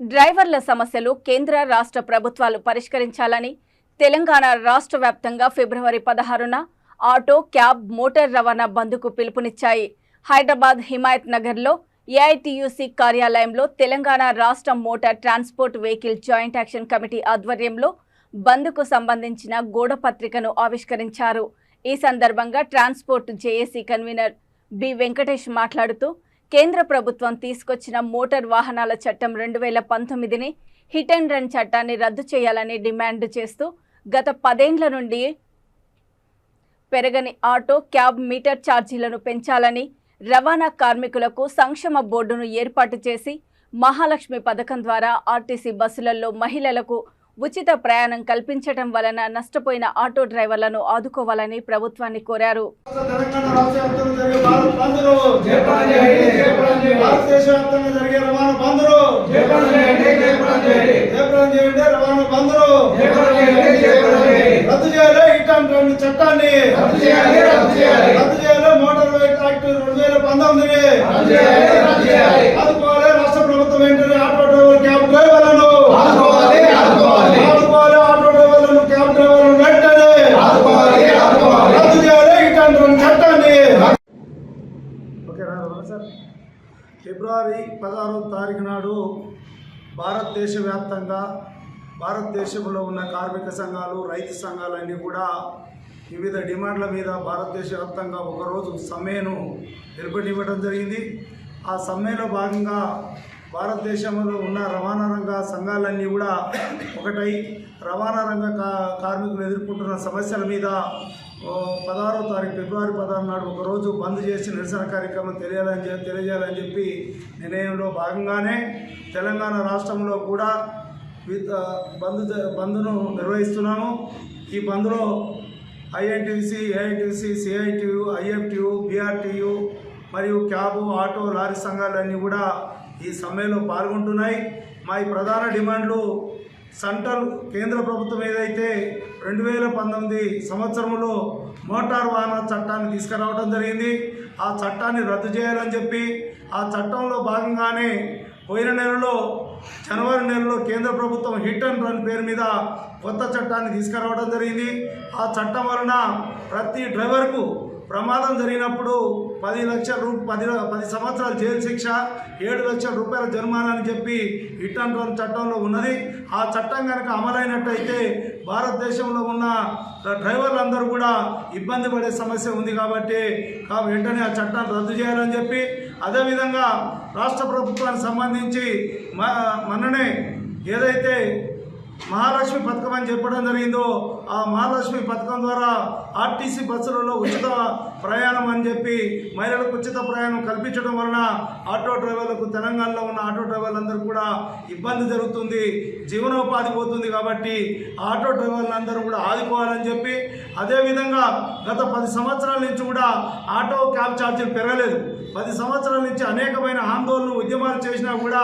డ్రైవర్ల సమస్యలు కేంద్ర రాష్ట్ర ప్రభుత్వాలు పరిష్కరించాలని తెలంగాణ రాష్ట్ర వ్యాప్తంగా ఫిబ్రవరి పదహారున ఆటో క్యాబ్ మోటార్ రవాణా బంద్కు పిలుపునిచ్చాయి. హైదరాబాద్ హిమాయత్ నగర్లో ఏఐటియుసి కార్యాలయంలో తెలంగాణ రాష్ట్ర motor transport vehicle joint action committee ఆధ్వర్యంలో బంద్కు సంబంధించిన గోడపత్రికను ఆవిష్కరించారు. ఈ సందర్భంగా transport JAC convener B Venkatesh మాట్లాడుతూ కేంద్ర ప్రభుత్వం తీసుకొచ్చిన మోటార్ వాహనాల చట్టం రెండు వేల పంతొమ్మిదిని హిట్ అండ్ రన్ చట్టాన్ని రద్దు చేయాలని డిమాండ్ చేస్తూ గత పదేండ్ల నుండి పెరగని ఆటో క్యాబ్ మీటర్ ఛార్జీలను పెంచాలని రవాణా కార్మికులకు సంక్షేమ బోర్డును ఏర్పాటు చేసి మహాలక్ష్మి పథకం ద్వారా ఆర్టీసీ బస్సులలో మహిళలకు ఉచిత ప్రయాణం కల్పించడం వలన నష్టపోయిన ఆటో డ్రైవర్లను ఆదుకోవాలని ప్రభుత్వాన్ని కోరారు. బంద్ను జయప్రదం చేయండి, జయప్రదం చేయండి. భారతదేశ వ్యాప్తంగా జరిగే రవాణా బంద్ను జయప్రదం చేయండి, జయప్రదం చేయండి. జయప్రదం చేయండి రవాణా బంద్ను జయప్రదం చేయండి, జయప్రదం చేయండి. రద్దు చేయాలి ఇట్లాంటి రెండు చట్టాన్ని రద్దు చేయాలి, రద్దు చేయాలి. రద్దు చేయాలి మోటార్ వెహికల్ యాక్ట్ రెండు వేల పంతొమ్మిదిని రద్దు చేయాలి, రద్దు చేయాలి. ఆదుకోవాలి రాష్ట్ర ప్రభుత్వం వెంటనే ఆటో డ్రైవర్ క్యాబ్ డ్రైవర్లను ఆదుకోవాలి, ఆదుకోవాలి. ఆదుకోవాలి ఆటో డ్రైవర్లను క్యాబ్ డ్రైవర్లను వెంటనే ఆదుకోవాలి, ఆదుకోవాలి. రద్దు చేయాలి ఇట్లాంటి రెండు చట్టాన్ని ఓకే రా సార్. ఫిబ్రవరి పదహారవ తారీఖు నాడు భారతదేశ వ్యాప్తంగా భారతదేశంలో ఉన్న కార్మిక సంఘాలు రైతు సంఘాలన్నీ కూడా వివిధ డిమాండ్ల మీద భారతదేశ వ్యాప్తంగా ఒకరోజు సమ్మెను ఏర్పడివ్వడం జరిగింది. ఆ సమ్మెలో భాగంగా భారతదేశంలో ఉన్న రవాణా రంగ సంఘాలన్నీ కూడా ఒకటై రవాణా రంగ కా కార్మికులు ఎదుర్కొంటున్న సమస్యల మీద పదహారో తారీఖు ఫిబ్రవరి పదహారు నాడు ఒకరోజు బంద్ చేసి నిరసన కార్యక్రమం తెలియాలని చెప్పి తెలియజేయాలని చెప్పి నిర్ణయంలో భాగంగానే తెలంగాణ రాష్ట్రంలో కూడా బంద్ బంద్ను నిర్వహిస్తున్నాము. ఈ బంద్లో INTUC AITC CITU IFTU BRTU మరియు క్యాబు ఆటో లారీ సంఘాలన్నీ కూడా ఈ సమ్మెలో పాల్గొంటున్నాయి. మా ఈ ప్రధాన డిమాండ్లు సెంట్రల్ కేంద్ర ప్రభుత్వం ఏదైతే రెండు వేల పంతొమ్మిది సంవత్సరంలో మోటార్ వాహన చట్టాన్ని తీసుకురావడం జరిగింది ఆ చట్టాన్ని రద్దు చేయాలని చెప్పి ఆ చట్టంలో భాగంగానే పోయిన నెలలో జనవరి నెలలో కేంద్ర ప్రభుత్వం హిట్ అండ్ రన్ పేరు మీద కొత్త చట్టాన్ని తీసుకురావడం జరిగింది. ఆ చట్టం వలన ప్రతి డ్రైవర్కు ప్రమాదం జరిగినప్పుడు పది లక్షల రూ పది పది సంవత్సరాల జైలు శిక్ష ఏడు లక్షల రూపాయల జరిమానా అని చెప్పి హిట్ అండ్ రన్ చట్టంలో ఉన్నది. ఆ చట్టం కనుక అమలైనట్టయితే భారతదేశంలో ఉన్న డ్రైవర్లందరూ కూడా ఇబ్బంది పడే సమస్య ఉంది కాబట్టి వెంటనే ఆ చట్టాన్ని రద్దు చేయాలని చెప్పి అదేవిధంగా రాష్ట్ర ప్రభుత్వానికి సంబంధించి మ మననే ఏదైతే మహాలక్ష్మి పథకం అని చెప్పడం జరిగిందో ఆ మహాలక్ష్మి పథకం ద్వారా ఆర్టీసీ బస్సులలో ఉచిత ప్రయాణం అని చెప్పి మహిళలకు ఉచిత ప్రయాణం కల్పించడం వలన ఆటో డ్రైవర్లకు తెలంగాణలో ఉన్న ఆటో డ్రైవర్లందరూ కూడా ఇబ్బంది జరుగుతుంది జీవనోపాధి పోతుంది కాబట్టి ఆటో డ్రైవర్లందరూ కూడా ఆదుకోవాలని చెప్పి అదేవిధంగా గత పది సంవత్సరాల నుంచి కూడా ఆటో క్యాబ్ ఛార్జీలు పెరగలేదు. పది సంవత్సరాల నుంచి అనేకమైన ఆందోళనలు ఉద్యమాలు చేసినా కూడా